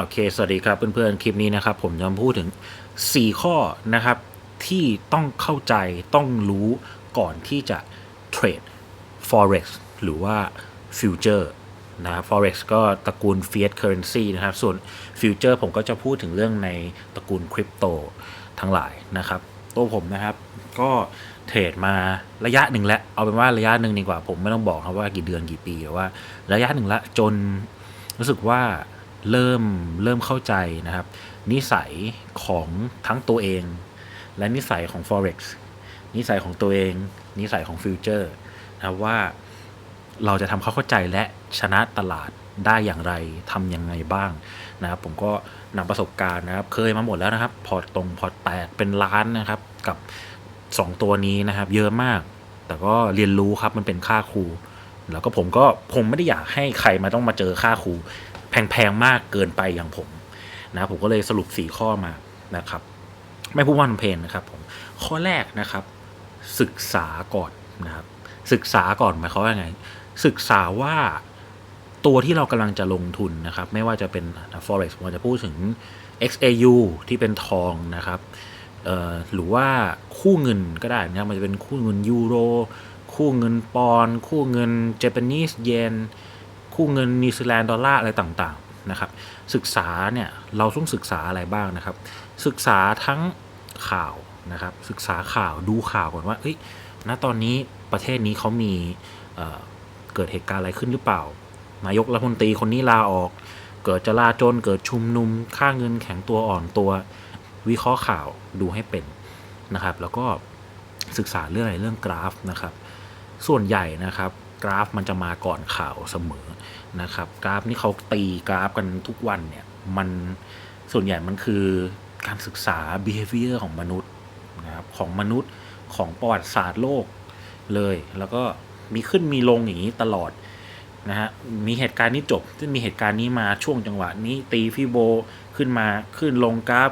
โอเค สวัสดีครับเพื่อนๆ คลิปนี้นะครับ ผมจะพูดถึง 4 ข้อนะครับ ที่ต้องเข้าใจต้องรู้ก่อนที่จะเทรด forex หรือว่า future นะครับ forex ก็ตระกูล fiat currency นะครับ ส่วน future ผมก็จะพูดถึงเรื่องในตระกูลคริปโตทั้งหลายนะครับ ตัวผมนะครับ ก็เทรดมาระยะหนึ่งแล้ว เอาเป็นว่าระยะหนึ่งดีกว่า ผมไม่ต้องบอกครับว่ากี่เดือนกี่ปีแต่ว่าระยะหนึ่งละจนรู้สึกว่า เริ่มเริ่มเข้าใจนะครับ นิสัยของทั้งตัวเอง และนิสัยของ forex นิสัยของตัวเอง นิสัยของ future นะว่าเราจะทำควาเข้าใจและชนะตลาดได้อย่างไรทำยังไงบ้างนะครับ ผมก็นำประสบการณ์นะครับ เคยมาหมดแล้วนะครับ พอร์ตตรงพอร์ตแตกเป็นล้านนะครับ กับ 2 ตัวนี้นะครับ เยอะมาก แต่ก็เรียนรู้ครับมันเป็นค่าครู แล้วก็ผมก็ผมไม่ได้อยากให้ใครมาต้องมาเจอค่าครู แพงๆมากเกินไปอย่างผมนะผมก็เลยสรุป 4 ข้อมานะครับ ไม่พูดว่ามันเพลนนะครับผมข้อแรกนะครับ ศึกษาก่อนนะครับ ศึกษาก่อนหมายความว่าไง ศึกษาว่าตัวที่เรากำลังจะลงทุนนะครับ ไม่ว่าจะเป็น forex ผมอาจะพูดถึง XAU ที่เป็นทองนะครับหรือว่าคู่เงินก็ได้นะครับมันจะเป็นคู่เงินยูโร คู่เงินปอน คู่เงินเจแปนิสเยน คู่เงินนิวซีแลนด์ดอลลาร์อะไรต่างๆนะครับ ศึกษาเนี่ยเราต้องศึกษาอะไรบ้างนะครับ ศึกษาทั้งข่าวนะครับ ศึกษาข่าวดูข่าวก่อนว่าเอ้ยณตอนนี้ประเทศนี้เขามีเเกิดเหตุการณ์อะไรขึ้นหรือเปล่า นายกรัฐมนตรีคนนี้ลาออก เกิดจะลาจนเกิดชุมนุม ค่าเงินแข็งตัวอ่อนตัว วิเคราะห์ข่าวดูให้เป็นนะครับ แล้วก็ศึกษาเรื่องอะไรเรื่องกราฟนะครับ ส่วนใหญ่นะครับ กราฟมันจะมาก่อนข่าวเสมอนะครับ กราฟนี่เขาตีกราฟกันทุกวันเนี่ยมันส่วนใหญ่มันคือการศึกษา behavior ของมนุษย์นะครับของมนุษย์ของประวัติศาสตร์โลกเลย แล้วก็มีขึ้นมีลงอย่างนี้ตลอดนะฮะมีเหตุการณ์นี้จบซึ่มีเหตุการณ์นี้มาช่วงจังหวะนี้ตีฟิโบขึ้นมาขึ้นลงกราฟ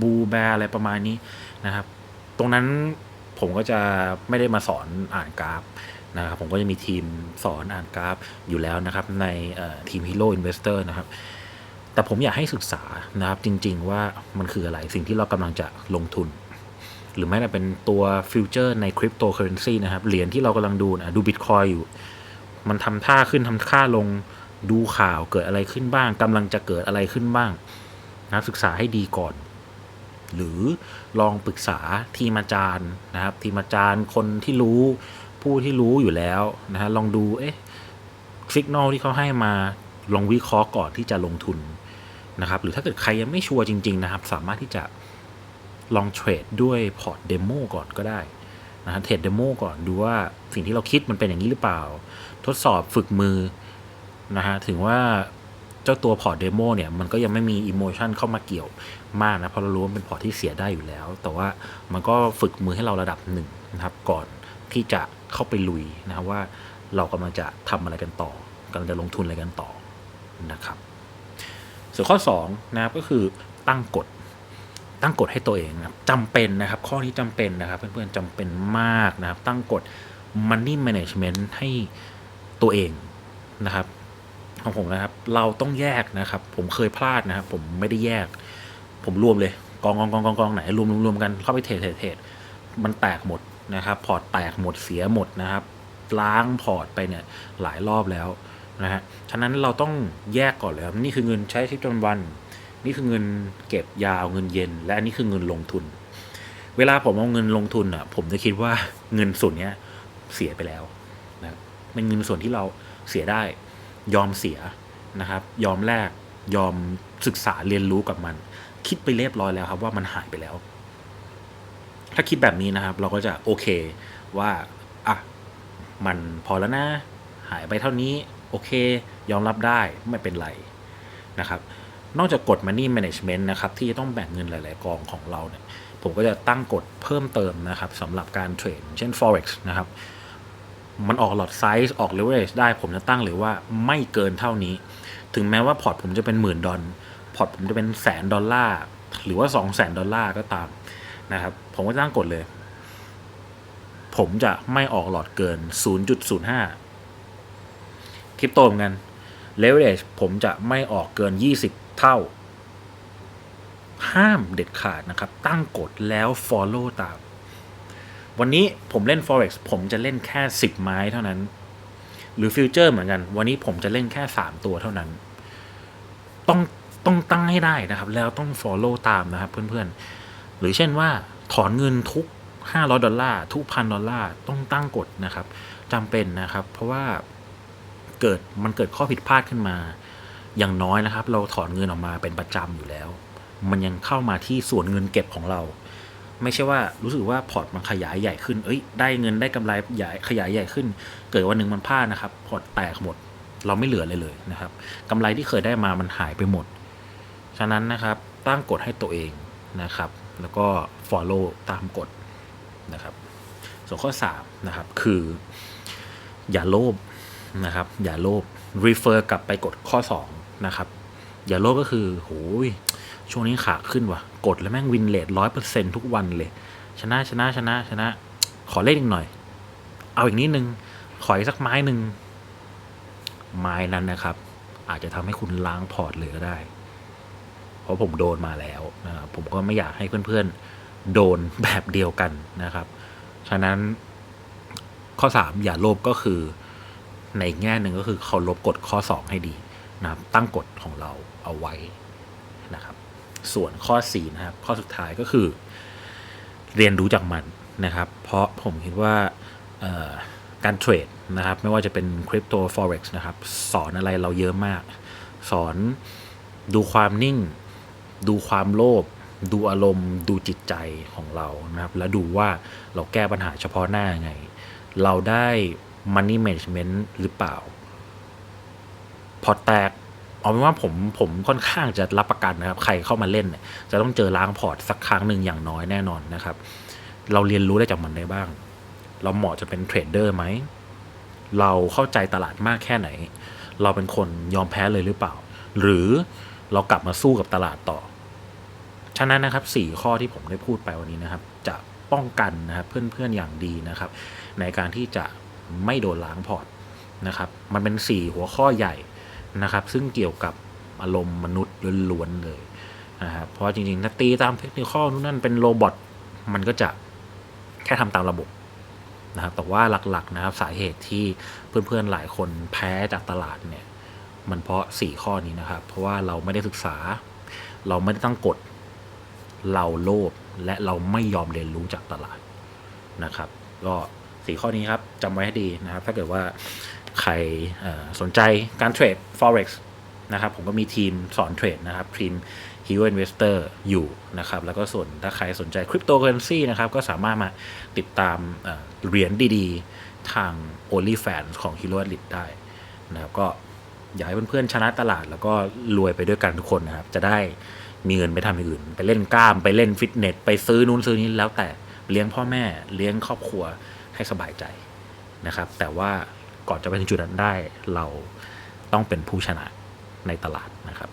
บูแบร์อะไรประมาณนี้นะครับ ตรงนั้นผมก็จะไม่ได้มาสอนอ่านกราฟ นะครับผมก็จะมีทีมสอนอ่านกราฟอยู่แล้วนะครับในทีม Hero Investor นะครับแต่ผมอยากให้ศึกษานะครับจริง ๆ ว่ามันคืออะไรสิ่งที่เรากำลังจะลงทุน หรือแม้แต่เป็นตัวฟิวเจอร์ในคริปโตเคอเรนซีนะครับเหรียญที่เรากำลังดูนะดูบิตคอยอยู่ มันทำท่าขึ้นทำค่าลงดูข่าวเกิดอะไรขึ้นบ้างกำลังจะเกิดอะไรขึ้นบ้างนะศึกษาให้ดีก่อน หรือลองปรึกษาทีมอาจารย์นะครับ ทีมอาจารย์คนที่รู้ ผู้ที่รู้อยู่แล้วนะฮะลองดูเอ๊ะสิกนลที่เขาให้มาลองวิเคราะห์ก่อนที่จะลงทุนนะครับ หรือถ้าเกิดใครยังไม่ชัวร์จริง ๆ นะครับ สามารถที่จะลองเทรดด้วยพอร์ตเดโมก่อนก็ได้นะฮะเทรดเดโมก่อนดูว่าสิ่งที่เราคิดมันเป็นอย่างนี้หรือเปล่า ทดสอบฝึกมือนะฮะถึงว่าเจ้าตัวพอร์ตเดโมเนี่ยมันก็ยังไม่มีอิโมชันเข้ามาเกี่ยวมากนะเพราะเรารู้ว่าเป็นพอร์ตที่เสียได้อยู่แล้ว แต่ว่ามันก็ฝึกมือให้เราระดับหนึ่งนะครับก่อนที่จะ เข้าไปลุยนะครับว่าเรากำลังจะทำอะไรกันต่อกำลังจะลงทุนอะไรกันต่อนะครับ ส่วนข้อ2นะครับก็คือตั้งกฎตั้งกฎให้ตัวเองนะครับจำเป็นนะครับ ข้อนี้จำเป็นนะครับ เพื่อนๆจำเป็นมากนะครับ ตั้งกฎ money management ให้ตัวเองนะครับของผมนะครับ เราต้องแยกนะครับ ผมเคยพลาดนะครับ ผมไม่ได้แยก ผมรวมเลย กองกองกองกองกองไหนรวมรวมรวมกันเข้าไปเทรดเทรดเทรดมันแตกหมด นะครับ พอร์ตแตกหมดเสียหมดนะครับ ล้างพอร์ตไปเนี่ยหลายรอบแล้วนะฮะ ฉะนั้นเราต้องแยกก่อนเลยครับ นี่คือเงินใช้ชีวิตประจำวัน นี่คือเงินเก็บยาวเงินเย็น และอันนี้คือเงินลงทุน เวลาผมเอาเงินลงทุนอะ ผมจะคิดว่าเงินส่วนเนี้ยเสียไปแล้วนะครับเป็นเงินส่วนที่เราเสียได้ยอมเสียนะครับ ยอมแลกยอมศึกษาเรียนรู้กับมัน คิดไปเรียบร้อยแล้วครับว่ามันหายไปแล้ว ถ้าคิดแบบนี้นะครับ เราก็จะโอเคว่าอะมันพอแล้วนะ หายไปเท่านี้ โอเค ยอมรับได้ไม่เป็นไรนะครับ นอกจากกฎ Money Management นะครับ ที่จะต้องแบ่งเงินหลาย ๆ กองของเราเนี่ยผมก็จะตั้งกฎเพิ่มเติมนะครับสำหรับการเทรดเช่น forex นะครับ มันออกหลอดไซส์ออก leverage ได้ผมจะตั้งเลยว่าไม่เกินเท่านี้ ถึงแม้ว่าพอร์ตผมจะเป็นหมื่นดอลพอร์ตผมจะเป็นแสนดอลลาร์หรือว่าสองแสนดอลลาร์ก็ตาม นะครับ ผมก็ตั้งกฎเลย ผมจะไม่ออกหลอดเกิน 0.05 คริปโตเหมือนกัน leverage ผมจะไม่ออกเกิน 20 เท่า ห้ามเด็ดขาดนะครับ ตั้งกฎแล้ว follow ตาม วันนี้ผมเล่น forex ผมจะเล่นแค่ 10 ไม้เท่านั้น หรือฟิวเจอร์เหมือนกัน วันนี้ผมจะเล่นแค่ 3 ตัวเท่านั้น ต้องต้องตั้งให้ได้นะครับ แล้วต้อง follow ตามนะครับเพื่อนๆ หรือเช่นว่าถอนเงินทุก 500 ดอลลาร์ทุกพันดอลลาร์ต้องตั้งกฎนะครับจำเป็นนะครับ เพราะว่าเกิดมันเกิดข้อผิดพลาดขึ้นมา อย่างน้อยนะครับ เราถอนเงินออกมาเป็นประจำอยู่แล้ว มันยังเข้ามาที่ส่วนเงินเก็บของเรา ไม่ใช่ว่ารู้สึกว่าพอร์ตมันขยายใหญ่ขึ้น เอ้ย ได้เงินได้กำไรใหญ่ขยายใหญ่ขึ้น เกิดวันหนึ่งมันพลาดนะครับ พอร์ตแตกหมด เราไม่เหลือเลยเลยนะครับกำไรที่เคยได้มามันหายไปหมด ฉะนั้นนะครับตั้งกฎให้ตัวเองนะครับ แล้วก็ follow ตามกฎนะครับส่วนข้อ3นะครับคือ อย่าโลภนะครับ อย่าโลภ refer กลับไปกฎข้อ2นะครับอย่าโลภก็คือโหยช่วงนี้ขาขึ้นว่ะ กดแล้วแม่งวินเลทร้อยเปอร์เซ็นทุกวันเลย ชนะชนะชนะชนะ ขอเล่นอีกหน่อย เอาอีกนิดนึง ขออีกสักไม้หนึ่งไม้นั้นนะครับ อาจจะทำให้คุณล้างพอร์ตเลยก็ได้ เพราะผมโดนมาแล้วนะครับผมก็ไม่อยากให้เพื่อนๆโดนแบบเดียวกันนะครับ ฉะนั้นข้อ 3 อย่าโลภก็คือในแง่หนึ่งก็คือเขาลบกฎข้อ 2 ให้ดีนะครับ ตั้งกฎของเราเอาไว้นะครับ ส่วนข้อ4นะครับ ข้อสุดท้ายก็คือ เรียนรู้จากมันนะครับ เพราะผมคิดว่าการเทรดนะครับ ไม่ว่าจะเป็นคริปโต forex นะครับ สอนอะไรเราเยอะมาก สอนดูความนิ่ง ดูความโลภดูอารมณ์ ดูจิตใจของเรานะครับ แล้วดูว่าเราแก้ปัญหาเฉพาะหน้ายังไง เราได้ money management หรือเปล่า พอแตกเอาเป็นว่าผมผมค่อนข้างจะรับประกันนะครับ ใครเข้ามาเล่นเนี่ยจะต้องเจอล้างพอร์ตสักครั้งหนึ่งอย่างน้อยแน่นอนนะครับ เราเรียนรู้ได้จากมันได้บ้าง เราเหมาะจะเป็นเทรดเดอร์ไหม เราเข้าใจตลาดมากแค่ไหน เราเป็นคนยอมแพ้เลยหรือเปล่า หรือเรากลับมาสู้กับตลาดต่อ ฉะนั้นนะครับสี่ข้อที่ผมได้พูดไปวันนี้นะครับ จะป้องกันนะครับเพื่อนๆอย่างดีนะครับ ในการที่จะไม่โดนล้างพอร์ตนะครับ มันเป็นสี่หัวข้อใหญ่นะครับ ซึ่งเกี่ยวกับอารมณ์มนุษย์ล้วนๆเลยนะครับเพราะจริงๆถ้าตีตามเทคนิคนู่นนั่นเป็นโรบอทมันก็จะแค่ทำตามระบบนะครับแต่ว่าหลักๆนะครับสาเหตุที่เพื่อนๆหลายคนแพ้จากตลาดเนี่ยมันเพราะสี่ข้อนี้นะครับ เพราะว่าเราไม่ได้ศึกษา เราไม่ได้ตั้งกฎ เราโลภและเราไม่ยอมเรียนรู้จากตลาดนะครับ ก็สี่ข้อนี้ครับจำไว้ให้ดีนะครับ ถ้าเกิดว่าใครสนใจการเทรด forex นะครับ ผมก็มีทีมสอนเทรดนะครับทีม Hero Investor อยู่นะครับ แล้วก็ส่วนถ้าใครสนใจ Cryptocurrency นะครับ ก็สามารถมาติดตามเหรียญดีๆ ทาง OnlyFans ของ Hero a d l i t ได้นะครับ ก็อยากให้เพื่อนๆชนะตลาดแล้วก็รวยไปด้วยกันทุกคนนะครับ จะได้ มีเงินไปทำอย่างอื่น ไปเล่นกล้ามไปเล่นฟิตเนส ไปซื้อนู้นซื้อนี้แล้วแต่เลี้ยงพ่อแม่เลี้ยงครอบครัวให้สบายใจนะครับ แต่ว่าก่อนจะไปถึงจุดนั้นได้เราต้องเป็นผู้ชนะในตลาดนะครับ